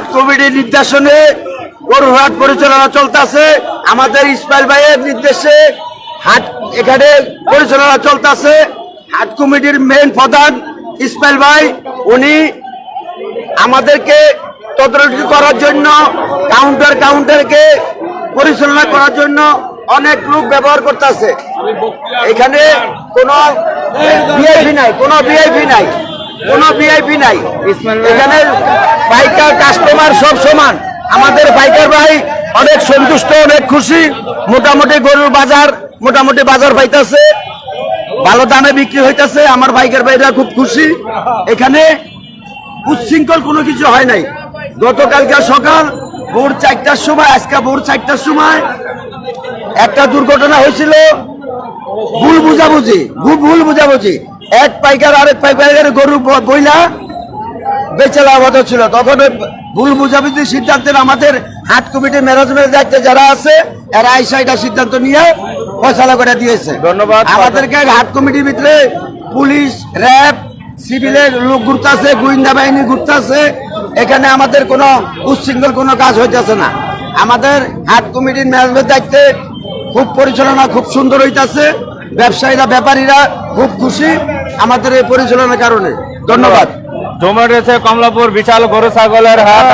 হাট কমিটির নির্দেশনে গরুর হাট পরিচালনা চলতেছে। আমাদের ইসমাইল ভাইয়ের নির্দেশে হাট এখানে পরিচালনা চলতেছে। হাট কমিটির মেন প্রধান ইসমাইল ভাই, উনি আমাদেরকে তদারকি করার জন্য কাউন্টার কাউন্টারকে পরিচালনা করার জন্য অনেক লোক ব্যবহার করতেছে। এখানে কোনো ভিআইপি নাই, কোনো ভিআইপি নাই। কোনো ভিআইপি নাই। এখানে পাইকার কাস্টমার সব সমান। আমাদের পাইকার ভাই অনেক সন্তুষ্ট, অনেক খুশি। মোটামুটি গরুর বাজার মোটামুটি বাজার পাইতেছে। ভালো দামে বিক্রি হইতেছে। আমার বাইকের ভাইরা খুব খুশি। এখানে উচ্ছৃঙ্খল কোনো কিছু হয় নাই। গতকালকে সকাল ভোর চারটার সময়, আজকে ভোর চারটার সময় একটা দুর্ঘটনা হয়েছিল। ভুল বুঝাবুঝি ভুল ভুল বুঝাবুঝি। এক পাইকার আরেক পাইকারের গরু বইলা বেচে লাভ ছিল। তখন ভুল বুঝাবুঝি সিদ্ধান্তের আমাদের হাট কমিটির ম্যানেজমেন্টের দায়িত্বে যারা আছে এরা আইসা এটা সিদ্ধান্ত নিয়ে ফয়সালা করে দিয়েছে। ধন্যবাদ। আমাদেরকে হাট কমিটির ভিতরে পুলিশ র্যাব সিভিলের লোক ঘুরতেছে গোয়েন্দা বাহিনী ঘুরতেছে। এখানে আমাদের কোনো উচ্ছৃঙ্খল কোনো কাজ হইতেছে না। আমাদের হাট কমিটির ম্যানেজমেন্ট দায়িত্বে খুব পরিচালনা খুব সুন্দর হইতাছে। ব্যবসায়ীরা ব্যাপারীরা খুব খুশি। আমাদের এই পরিচালনার কারণে। ধন্যবাদ। জমে রয়েছে কমলাপুর বিশাল গরু ছাগলের হাট।